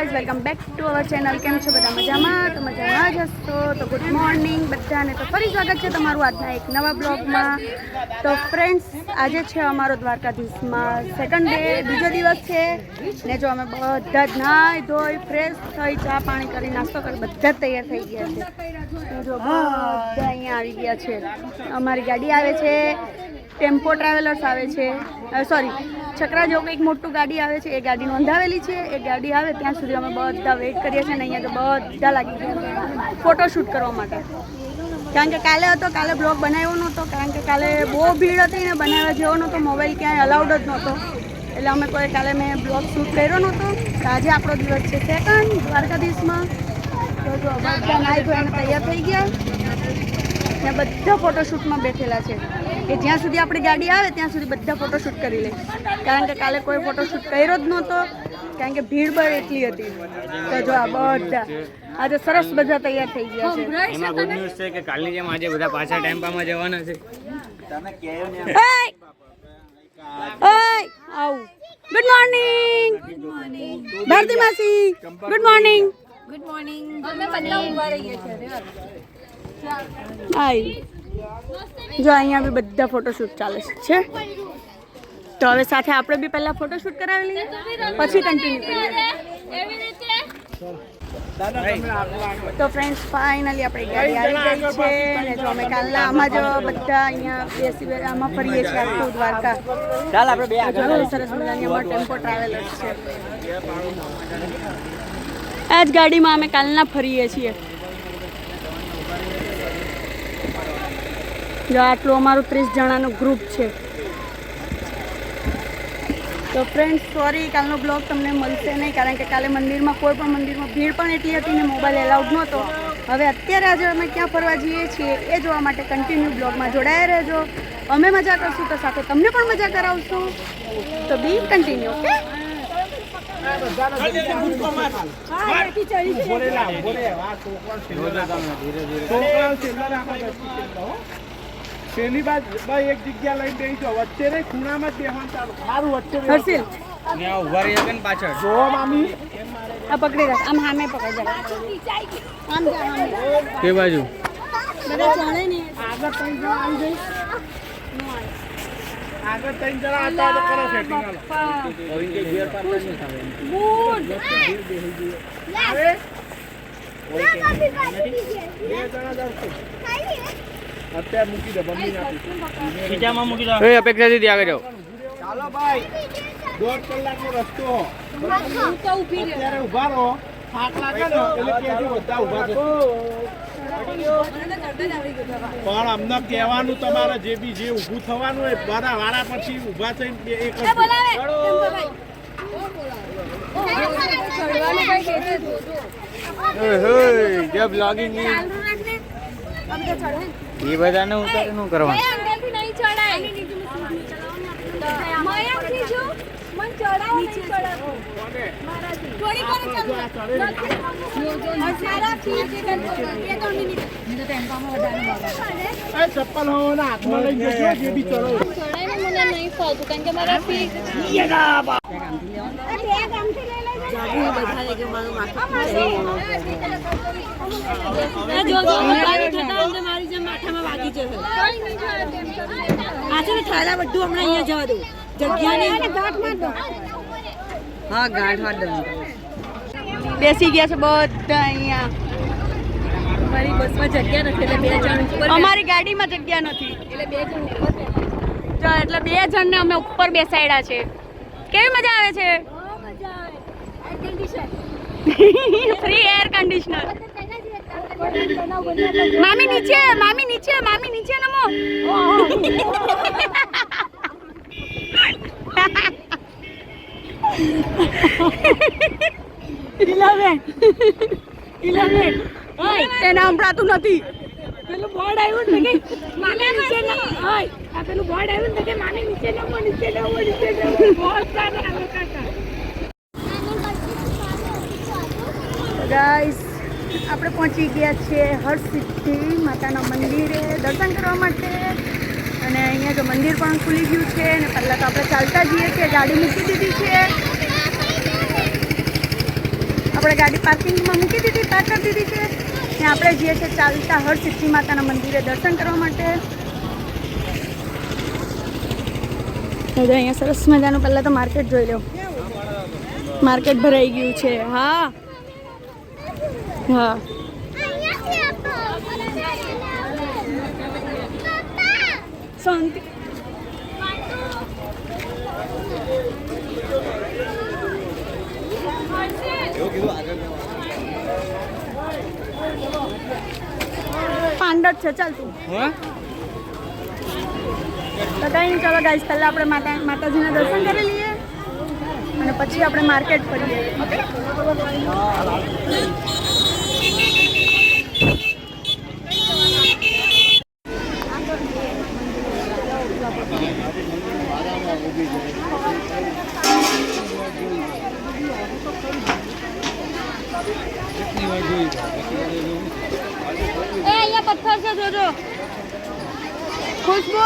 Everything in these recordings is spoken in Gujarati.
Guys welcome back to our channel કેમ છો બધા મજામાં? તો મજામાં જ હશો? તો ગુડ મોર્નિંગ બધાને. તો ફરી સ્વાગત છે તમારું આજના એક નવા બ્લોગમાં. તો ફ્રેન્ડ્સ આજે છે અમારો દ્વારકાધીશમાં સેકન્ડ ડે બીજો દિવસ છે. ને જો અમે બધા જ નાહી ધોઈ ફ્રેશ થઈ, ચા પાણી કરી, નાસ્તો કરી, બધા જ તૈયાર થઈ ગયા છે. જો બધા અહીંયા આવી ગયા છે. અમારી ગાડી આવે છે. ટેમ્પો ટ્રાવેલર્સ આવે છે. સોરી છકરા જેવું કંઈક મોટું ગાડી આવે છે, એ ગાડી નોંધાવેલી છે, એ ગાડી આવે ત્યાં સુધી અમે બધા વેઇટ કરીએ છીએ ને અહીંયા તો બધા લાગી ગયા ફોટોશૂટ કરવા માટે. કારણ કે કાલે હતો, કાલે બ્લોગ બનાવ્યો નહોતો, કારણ કે કાલે બહુ ભીડ હતી ને બનાવવા જેવો નહોતો મોબાઈલ ક્યાંય અલાઉડ જ નહોતો. એટલે અમે કોઈ કાલે મેં બ્લોગ શૂટ કર્યો નહોતો. આજે આપણો દિવસ છે સેકન્ડ દ્વારકાધીશમાં. તો જો, બધા નાઈ ધોઈને તૈયાર થઈ ગયા. ને બધા ફોટોશૂટમાં બેઠેલા છે. કે જ્યાં સુધી આપણી ગાડી આવે ત્યાં સુધી બધા ફોટોશૂટ કરી લે. કારણ કે કાલે કોઈ ફોટોશૂટ કર્યો જ નહોતો. કારણ કે ભીડ પણ એટલી હતી. તો જો આ બધા આજે સરસ બધા તૈયાર થઈ ગયા છે. એમાં ગુડ ન્યૂઝ છે કે કાલની જેમ આજે બધા પાછા ટેમ્પામાં જવાના છે. Hey! Hey! આવ. ગુડ મોર્નિંગ ભારતી માસી ગુડ મોર્નિંગ ગુડ મોર્નિંગ અમે બધા ઊભા રહીએ છીએ આઈ. જો અહીંયા બી બધા ફોટોશૂટ ચાલે છે તો હવે સાથે આપણે બી પહેલા ફોટોશૂટ કરાવી લઈએ પછી કન્ટિન્યુ કરીએ. તો ફ્રેન્ડ્સ ફાઇનલી આપણી ગાડી આવી ગઈ છે અને જો અમે કાલના આમાં જ બધા અહીંયા બેસી આમાં ફરીએ છીએ આખું દ્વારકા. ચાલ આપણે બે સરસ મજાની અમારો ટેમ્પો ટ્રાવેલર છે. આ જ ગાડીમાં અમે કાલના ફરીએ છીએ. જો આટલું અમારું ત્રીસ જણાનું ગ્રુપ છે. તો ફ્રેન્ડ સોરી કાલનો બ્લોગ તમને મળશે નહીં કારણ કે કાલે મંદિરમાં કોઈ પણ મંદિરમાં ભીડ પણ એટલી હતી ને મોબાઈલ એલાઉડ નહોતો. હવે અત્યારે આજે અમે ક્યાં ફરવા જઈએ છીએ એ જોવા માટે કન્ટિન્યુ બ્લોગમાં જોડાયા રહેજો. અમે મજા કરશું તો સાથે તમને પણ મજા કરાવશું. તો બી કન્ટિન્યુ ઓકે પેલી બાદ ભાઈ એક જગ્યા લઈને બેસી વચ્ચે નહીં ખૂણામાં જ બેહવાનું ચાલુ. સારું વચ્ચે હર્ષિલ. ત્યાં ઊભા રહી શકે ને પાછળ. જો મામી. આ પકડી રાખ. આમ હામે પકડ જરા આમ જા કે બાજુ? બધા ચણે ને. આગળ તઈ જણા આવી જઈ આગળ તઈ જરા આતા તો કરો સેટિંગ હાલો. આવે બે જણા જાવ અત્યારે મૂકી દે મમ્મી નાખી ખીચામાં મૂકી દો. એ અપેક્ષા દીધી આગળ જાઓ. ચાલો ભાઈ દોઢ કલાકનો રસ્તો. અત્યારે ઊભા રહો. થાક લાગે ને એટલે ત્યાંથી બધા ઊભા થશે પણ અમને કહેવાનું તમારે જે બી જે ઊભું થવાનું હોય બધા વાળા પછી ઊભા થઈને એક એ કરજો. જે બ્લોગિંગ એ બધાને ઉતારે શું કરવાનું? અંદરથી નહીં ચડાય. મયંકથી જો મન ચડાવો નહીં ચડાવો મારાથી. થોડી વાર ચાલુ મારાથી બે ત્રણ મિનિટ. એ ચપ્પલ હોવાના હાથમાં લઈ જજો જે બી ચડો ચડાઈને મને નહીં ફાવતું કારણ કે મારા બેસી ગયા છે બધા અહીંયા. અમારી બસમાં જગ્યા નથી એટલે બે જણ ઉપર અમારી ગાડીમાં જગ્યા નથી. એટલે બે જણ ઉપર એટલે બે જણને અમે ઉપર બેસાડ્યા છે. કેવી મજા આવે છે? ફ્રી એર કન્ડિશનર મામી નીચે મામી નીચે મામી નીચે નમો. ઇલેવન ઓય એને સંભળાતું નથી. પેલું બોર્ડ આવ્યું ને કે મામી નીચે ન ઓય આ પેલું બોર્ડ આવ્યું ને કે મામી નીચે નમો નીચે નમો નીચે નમો. બહુ કાને આવે કાકા ગાઈસ આપણે પહોંચી ગયા છીએ હરસિદ્ધિ માતાના મંદિરે. દર્શન કરવા માટે. અને અહીંયા જો મંદિર પણ ખુલી ગયું છે અને પહેલાં તો આપણે ચાલતા જઈએ છીએ ગાડી મૂકી દીધી છે. આપણે ગાડી પાર્કિંગમાં મૂકી દીધી, પાર્ક કરી દીધી છે. ને આપણે જઈએ છીએ ચાલતા હર સિદ્ધિ માતાના મંદિરે દર્શન કરવા માટે. તો અહીંયા સરસ મજાનું પહેલાં તો માર્કેટ જોઈ લો. માર્કેટ ભરાઈ ગયું છે. હા. હા. શાંતિ. પાંડર છે ચાલ તું. હા? તો કંઈ ચાલો પહેલાં આપણે માતા માતાજીના દર્શન કરી લઈએ અને પછી આપણે માર્કેટ ફરીએ ઓકે એ અહીંયા પથ્થર છે જોજો ખુશ્બુ?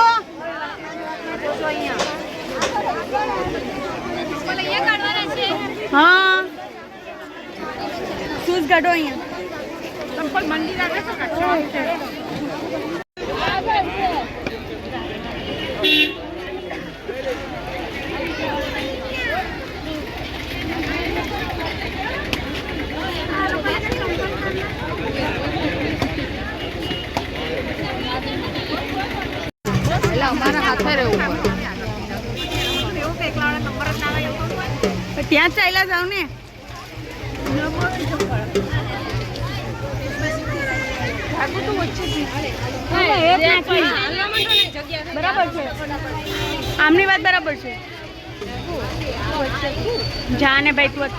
હા. શૂઝ કાઢો અહીંયા. ત્યાં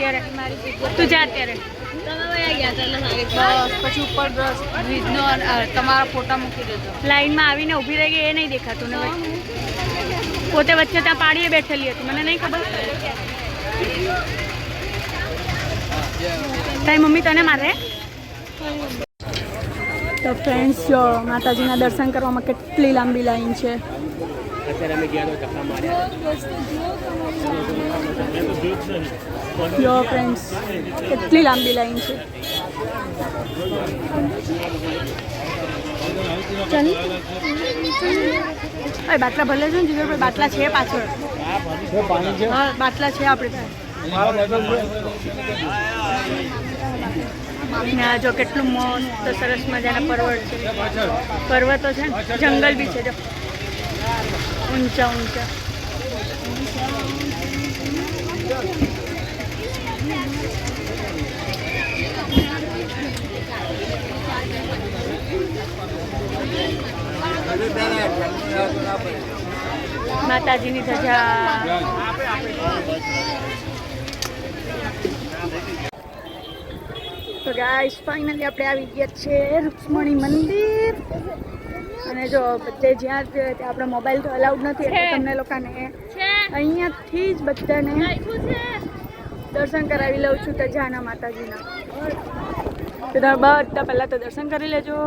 અત્યારે તું જા અત્યારે. પછી ઉપર બ્રિજનો તમારા ફોટા મૂકી આવીને ઊભી રહી ગઈ, એ નહીં દેખાતું ને પોતે વચ્ચે ત્યાં પાડીએ બેઠેલી હતી, મને નહીં ખબર. તારી મમ્મી તને મારે? તો ફ્રેન્ડ્સ જો, માતાજીના દર્શન કરવામાં કેટલી લાંબી લાઈન છે. અત્યારે અમે ગયા તો ધક્કા માર્યા. ફ્રેન્ડ્સ કેટલી લાંબી લાઈન છે. બાટલા ભલે છે ને જીગરભાઈ બાટલા છે પાછળ. હા, બાટલા છે આપણે ત્યાં જો કેટલું મસ્ત સરસ મજાના પર્વત છે. પર્વતો છે જંગલ બી છે, જો. ઊંચા ઊંચા. માતાજીની ધજા. તો ગાઈસ ફાઇનલી આપણે આવી ગયા છે રૂક્ષ્મણી મંદિર. અને જો બધે જ્યાં ત્યાં આપણો મોબાઈલ તો અલાઉડ નથી એટલે તમને લોકોને અહીંયાથી જ બધાને દર્શન કરાવી લઉં છું તજાના માતાજીના. તો તમે બધા પહેલાં તો દર્શન કરી લેજો.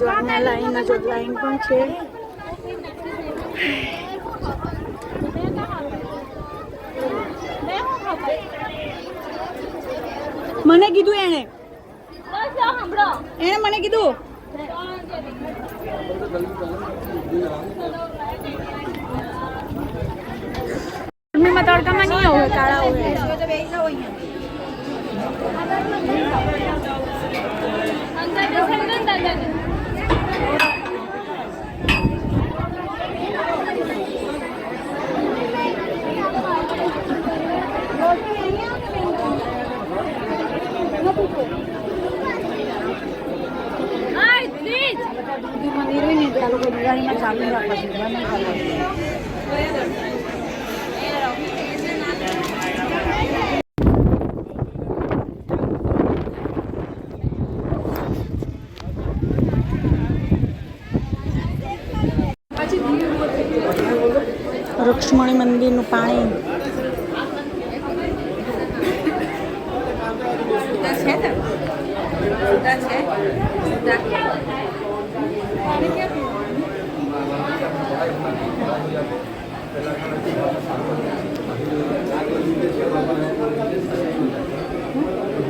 જો અહીંયા લાઈન જો લાઈન પણ છે. મને કીધું એણે. એણે મને કીધું? ગરમીમાં તડકામાં નહીં હોય કાળા હોય. મંદિર હોય નહીં ત્યાં લોકો દિવાળીમાં ચાલુ રાખવા છે નહીં કરવાનું. રૂક્ષ્મણી મંદિરનું પાણી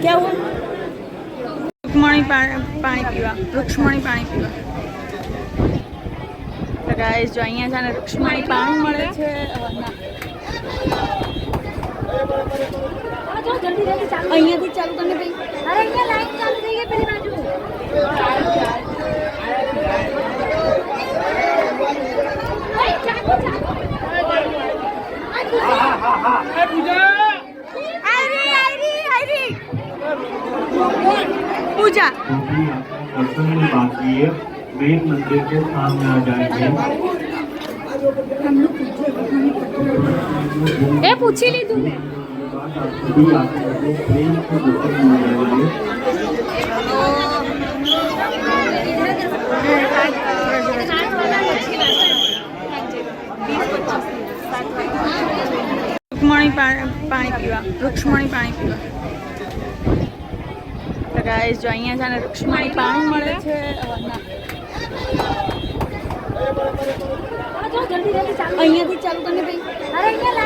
કેવું રૂક્ષ્મણી પાણી પાણી પીવા રૂક્ષ્મણી પાણી પીવા તો ગાઈસ જો અહીંયા છે ને રૂક્ષ્મણી પાણી મળે છે આ જો જલ્દી જલ્દી ચાલુ અહીંયાથી ચાલુ કરીને ભાઈ અરે અહીંયા લાઈન ચાલુ થઈ ગઈ પેલી બાજુ ઓય, ચાલુ, ચાલુ. આયરી આયરી આયરી પૂજા क्योंकि आपका दर्शन में बाकी है मेन मंदिर के सामने आ जाएंगे પૂછી લીધું પાણી પીવા. પાણી પીવા. ગાઈસ જો અહીંયા છે ને રૂક્ષ્મણી મળે છે. ચાલુ કરીને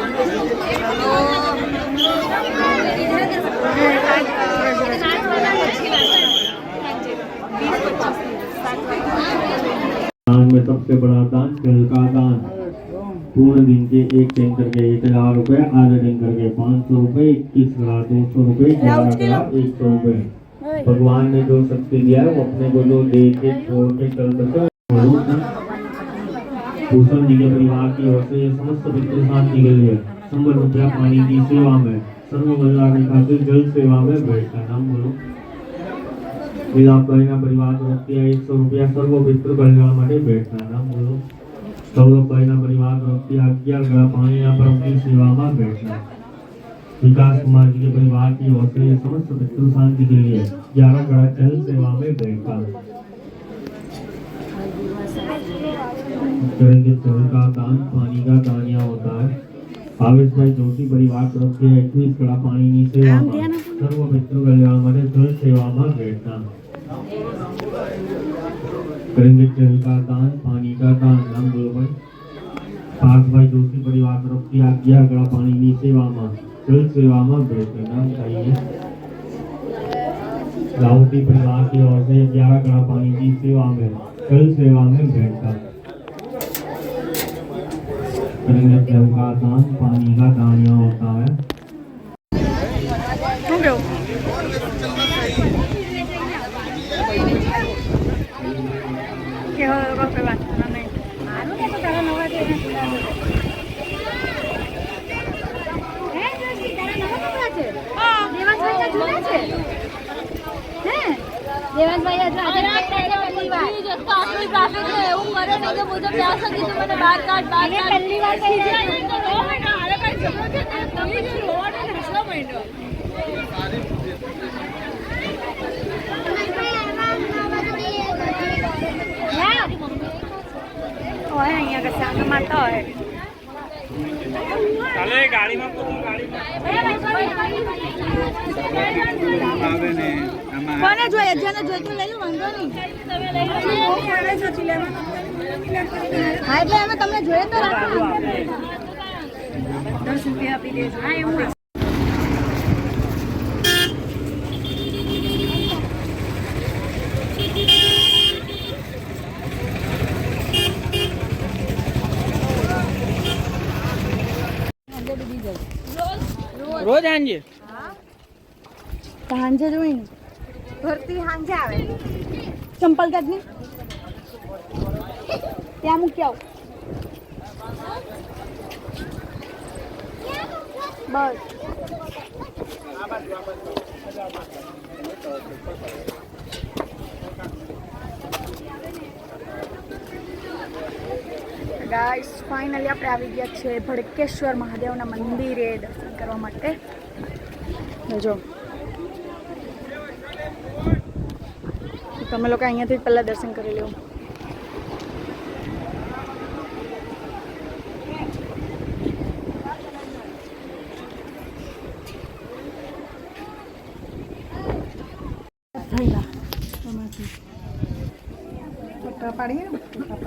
बड़ा दान जल का दान। पूर्ण दिन के एक टैंकर के एक हज़ार रुपए आधे टैंकर के पाँच सौ रुपए इक्कीस हज़ार दो सौ रुपए ग्यारह हज़ार एक सौ रुपए। भगवान ने जो शक्ति दिया है वो अपने को जो दे के छोड़ के चल सके भूषण जी के परिवार की ओर से ये समस्त पितृ शांति के लिए संबल रुपया पानी की सेवा में सर्व कल्याण खातिर जल सेवा में बैठा। नाम बोलो। વિલાપભાઈના પરિવાર તરફથી આ એકસો રૂપિયા સર્વ પિતૃ કલ્યાણ માટે ભેટના નામ બોલો સૌરભભાઈના પરિવાર તરફથી આ અગિયાર ગળા પાણીના પરમની સેવામાં ભેટના विकास कुमार जी के परिवार की ओर से ये समस्त पितृ शांति के लिए ग्यारह गड़ा जल सेवा में बैठा करेंगे जल का दान पानी का दान यहाँ होता है भावेश भाई जोशी परिवार तरफ से इक्कीस गड़ा पानी ની સેવામાં સર્વ મિત્ર કલ્યાણ માટે જલ સેવામાં ભેટના करेंगे जल का दान पानी का दान नाम बोलो भाई પાર્થભાઈ જોશી પરિવાર તરફથી આ અગિયાર ગળા પાણીની સેવામાં જલ સેવામાં ભેટના નામ चाहिए रावती परिवार की ओर से ग्यारह गड़ा पानी की सेवा में जल सेवा में भेंटता करेंगे जल का दान पानी का दान यहाँ होता है છે? દેવાંશભાઈના જૂના છે? હે? દેવાંશભાઈ આજે જ પહેલી વાર. એને પહેલી વાર પહેર્યા છે. યા. હોય અહીંયા કશે આંગણ મારતા હોય ચાલો ગાડીમાં ગાડીમાં કોને જોઈએ જેને જોઈતું લઈ વાંધો નહીં. હા, એટલે અમે તમને જોઈએ તો રાખો. દસ રૂપિયા આપી દેજો. હા, એવું રોજ આંજે સાંજે જોઈને ભરતી સાંજે આવે. ચંપલ કાઢની. ત્યાં મૂકી આવું. બસ. ગાઈસ, ફાઇનલી આપણે આવી ગયા છે ભડકેશ્વર મહાદેવના મંદિરે દર્શન કરવા માટે. જો. તમે લોકો અહીંયાથી જ પહેલાં દર્શન કરી લો હા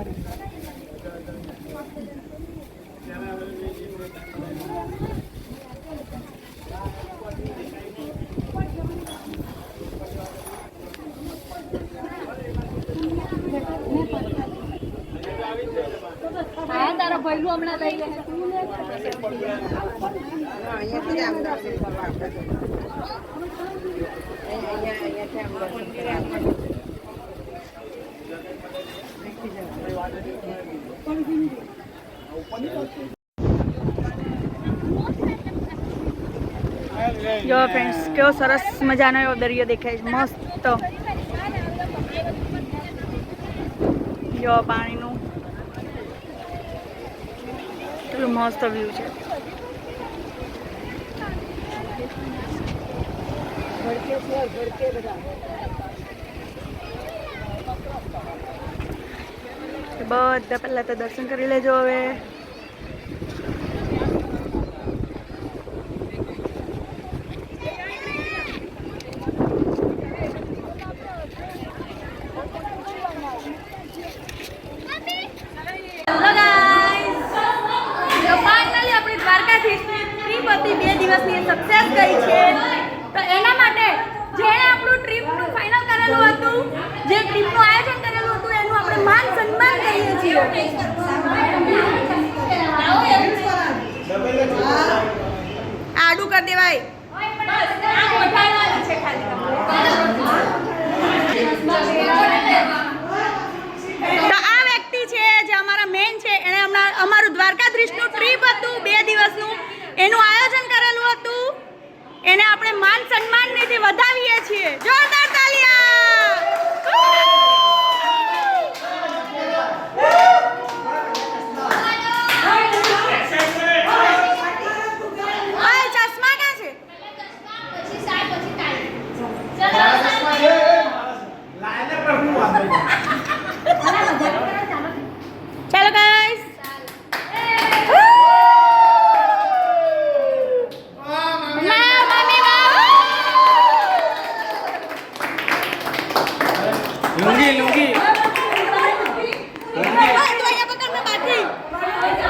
જો ફ્રેન્ડ્સ કેવો સરસ મજાનો એવો દરિયો દેખાય છે મસ્ત જો પાણીનું કેટલું મસ્ત વ્યૂ છે ભડકે બધા પહેલા તો દર્શન કરી લેજો હવે. હતી, બે દિવસની સક્સેસ કરી છે. તો એના માટે જેણે આપણું ટ્રીપનું ફાઇનલ કરેલું હતું, જે ટ્રીપનું આયોજન કરેલું આપણે માન સન્માન કરીએ છીએ. આડું કરી દેવાય. તો આ વ્યક્તિ છે જે અમારા મેન છે. એણે હમણાં અમારું દ્વારકાધીશનું ટ્રીપ હતું બે દિવસનું. એનું આયોજન કરેલું હતું. એને આપણે માન સન્માન રીતે વધાવીએ છીએ. જોરદાર તાલિયા ઓય ચશ્મા ક્યાં છે ચાલો ગાઈસ લુંગી લુંગી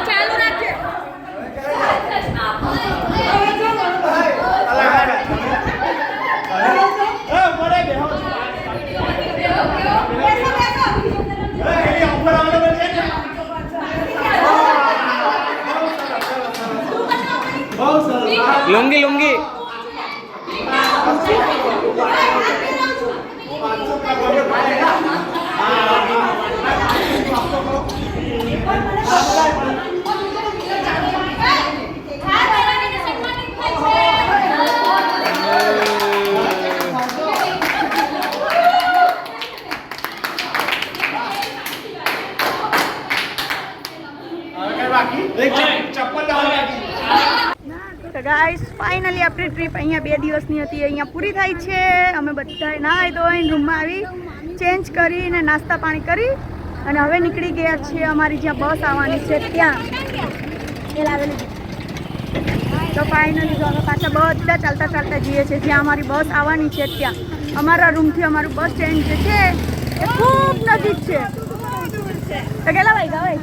ચાલુ રાખજે એ ઊભો રહે, બેહો. બેસો બેસો એ, એની ઉપર આવવાનું છે ને? બહુ સરસ હા. લુંગી લુંગી હવે કઈ બાકી? એક ચપ્પલ લાવવા બાકી. તો ગાઈસ ફાઇનલી આપણી ટ્રીપ અહીંયા બે દિવસની હતી થાય છે. અમે બધાએ નાહી ધોઈને રૂમમાં આવી ચેન્જ કરીને નાસ્તા પાણી કરી અને હવે નીકળી ગયા છીએ અમારી જ્યાં બસ આવવાની છે ત્યાં. એ લાવેલી તો ફાઇનલી જો અમે પાછા બધા ચાલતા ચાલતા જઈએ છીએ. જ્યાં અમારી બસ આવવાની છે ત્યાં. અમારા રૂમથી અમારું બસ સ્ટેન્ડ જે છે, એ ખૂબ નજીક છે. તો કેટલા વાગ્યા હોય?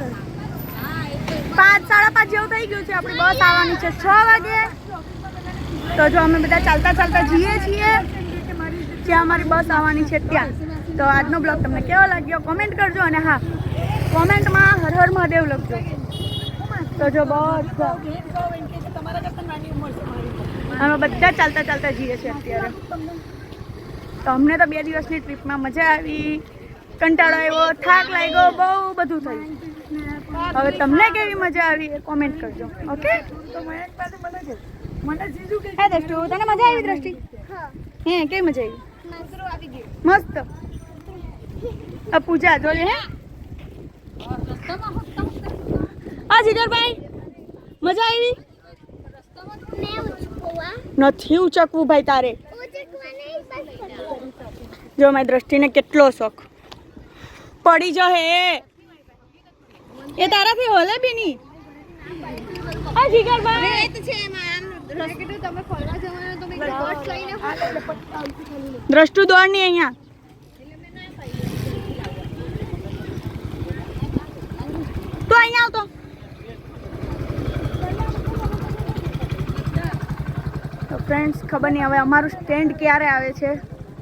પાંચ, સાડા પાંચ જેવું થઈ ગયું છે. આપણી બસ આવવાની છે છ વાગે. તો જો અમે બધા ચાલતા ચાલતા જઈએ છીએ જ્યાં અમારી બસ આવવાની છે ત્યાં. તો આજનો બ્લોગ તમને કેવો લાગ્યો કોમેન્ટ કરજો અને હા, કોમેન્ટમાં હર હર મહાદેવ લખજો. તો જો બસ અમે બધા ચાલતા ચાલતા જઈએ છીએ અત્યારે. તો અમને તો બે દિવસની ટ્રીપમાં મજા આવી. કંટાળો આવ્યો, થાક લાગ્યો, બહુ બધું થયું. હવે તમને કેવી મજા આવી એ કોમેન્ટ કરજો ઓકે હે દ્રષ્ટિ તને મજા આવી દ્રષ્ટિ? હે. કેવી મજા આવી? મસ્ત. આ પૂજા જોલી હે? હા જીગરભાઈ મજા આવી? નથી ઉચકવું ભાઈ તારે. જો મારી દ્રષ્ટિને કેટલો શોખ. પડી જો હે એ તારાથી હોલે બી નહીં હા જીગરભાઈ દ્રષ્ટુ દોડ નહીં અહીંયા. તો અહીંયા આવતો. ફ્રેન્ડ્સ ખબર નહીં હવે અમારું સ્ટેન્ડ ક્યારે આવે છે?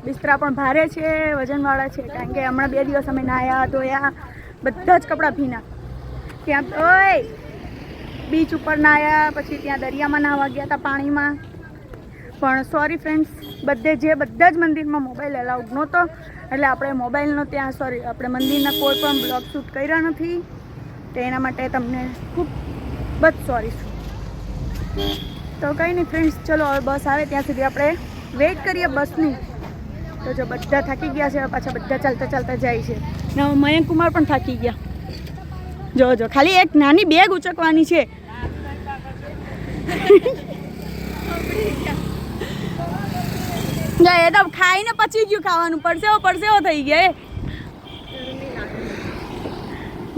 બિસ્તરા પણ ભારે છે, વજનવાળા છે, કારણ કે હમણાં બે દિવસ અમે નાહ્યા ધોયા, બધા જ કપડાં ભીના. ત્યાં ઓય! બીચ ઉપર નાહ્યા પછી ત્યાં દરિયામાં નાહવા ગયા હતા પાણીમાં. પણ સોરી ફ્રેન્ડ્સ બધે જે બધા જ મંદિરમાં મોબાઈલ એલાઉડ નહોતો. એટલે આપણે મોબાઈલનો ત્યાં સોરી આપણે મંદિરના કોઈ પણ બ્લોગ શૂટ કર્યા નથી. તો એના માટે તમને ખૂબ જ સોરી છું. તો કંઈ નહીં ફ્રેન્ડ્સ ચલો હવે બસ આવે ત્યાં સુધી આપણે વેઇટ કરીએ બસની. તો જો બધા થાકી ગયા છે પાછા બધા ચાલતા ચાલતા જાય છે. ને મયંક કુમાર પણ થાકી ગયા. જો જો, ખાલી એક નાની બેગ ઉચકવાની છે. એ તો ખાઈને પચી ગયું ખાવાનું. પડસેવો પડસેવો થઈ ગયા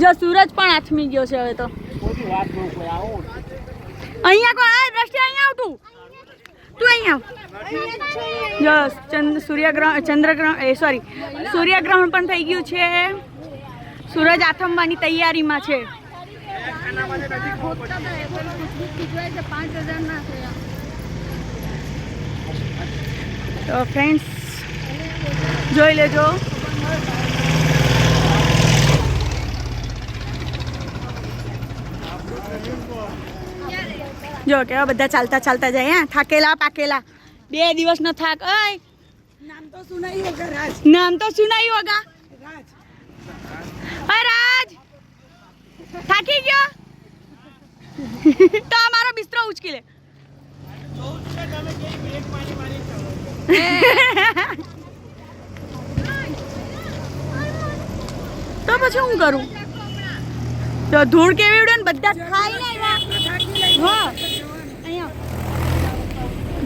જો, સૂરજ પણ આથમી ગયો છે હવે તો. અહીંયા કોણ? આ દ્રષ્ટિ અહીંયા આવ તું. તું અહીંયા જો ચંદ્ર સૂર્યગ્રહણ, ચંદ્રગ્રહણ, એ સોરી સૂર્યગ્રહણ પણ થઈ ગયું છે. સૂરજ આથમવાની તૈયારીમાં છે. તો ફ્રેન્ડ્સ જોઈ લેજો. જો કેવા બધા ચાલતા ચાલતા જાય હા? થાકેલા પાકેલા. બે દિવસનો થાક અય નામ તો સુનાઈ વગા રાજ. નામ તો સુનાઈ વગા રાજ. રાજ! થાકી ગયો? તો અમારો બિસ્તરો ઉચકી લે. તો પછી હું કરું? તો ધૂળ કેવી ઉડે ને બધા ખાઈ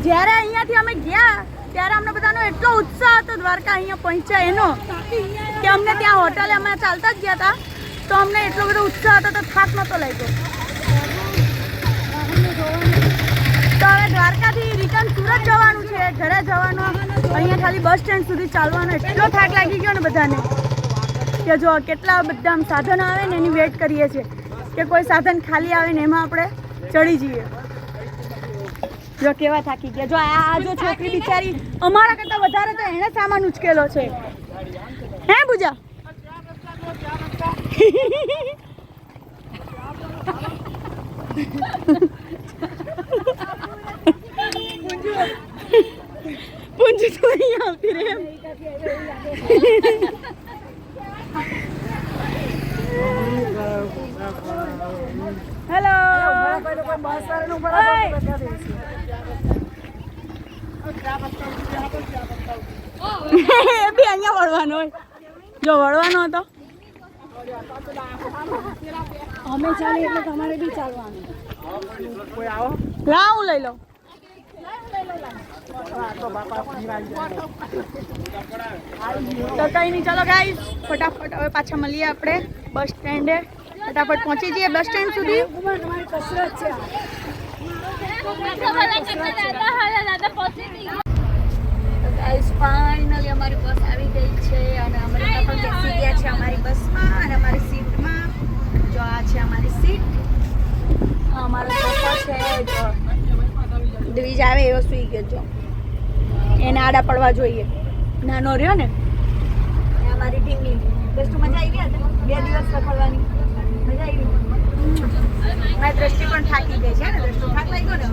જ્યારે અહીંયાથી અમે ગયા, ત્યારે અમને બધાનો એટલો ઉત્સાહ હતો દ્વારકા અહીંયા પહોંચ્યા એનો, કે અમને ત્યાં હોટલે અમે ચાલતા જ ગયા હતા. તો અમને એટલો બધો ઉત્સાહ હતો તો થાક નહોતો લાગ્યો. તો હવે દ્વારકાથી રિટર્ન સુરત જવાનું છે, ઘરે જવાનું. અહીંયા ખાલી બસ સ્ટેન્ડ સુધી ચાલવાનો. એટલો થાક લાગી ગયો ને બધાને કે જો કેટલા બધા સાધનો આવે ને એની વેટ કરીએ છીએ. કે કોઈ સાધન ખાલી આવે ને એમાં આપણે ચડી જઈએ. જો કેવા થાકી ગયા. જો આ જો છોકરી બિચારી અમારા કરતાં વધારે તો એણે સામાન ઉચકેલો છે. હે પૂજા? પુંજુ તો અહીંયા આવતી રહે હેલો એ બી અહીંયા વળવાનો હોય. જો વળવાનો હતો. અમે ચાલીએ એટલે તમારે બી ચાલવાનું. કોઈ હું લઈ લઉં. તો કઈ નહીં ચલો ગાઈસ ફટાફટ હવે પાછા મળીએ આપણે બસ સ્ટેન્ડે ફટાફટ પહોંચી જઈએ બસ સ્ટેન્ડ સુધી. ફાઇનલી અમારી બસ આવી ગઈ છે અને અમે પણ બેસી ગયા છે અમારી બસમાં અને અમારી સીટમાં જો આ છે અમારી સીટ અમારો સોફો છે, જો. આવે એવો સુઈ ગયો, જો. એને આડા પડવા જોઈએ. નાનો રહ્યો ને અમારી ઢીંગલી દોસ્તો મજા આવી હતી બે દિવસ રખડવાની. મજા આવી મારી દ્રષ્ટિ પણ થાકી ગઈ છે ને, દ્રષ્ટિ થાક ગયો ને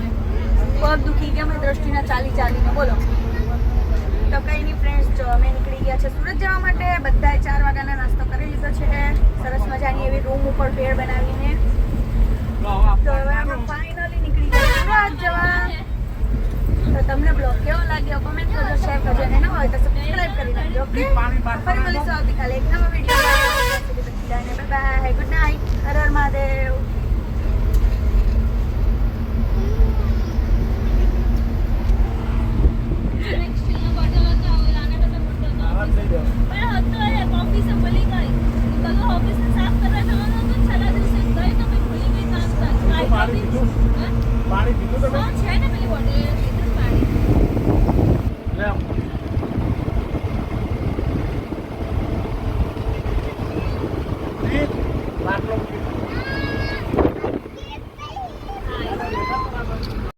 પગ દુખી ગયા મારી દ્રષ્ટિના ચાલી ચાલીને. બોલો. તો કઈ નહીં ફ્રેન્ડ્સ જો અમે નીકળી ગયા છે સુરત જવા માટે. બધાએ ચાર વાગ્યાના નાસ્તો કરી લીધો છે. સરસ મજાની એવી રૂમ ઉપર ભેળ બનાવીને. તો વીડિયો કોમેન્ટ કરજો શેર કરજો અને ન હોય તો સબસ્ક્રાઇબ કરી નાખજો ઓકે ફરી મળીશું આવતીકાલે એક નવા video bye bye good night Har Har Mahadev. પાણી પીધું? પાણી પીધું તમે? છે ને પેલી બોટલ. લે આમ.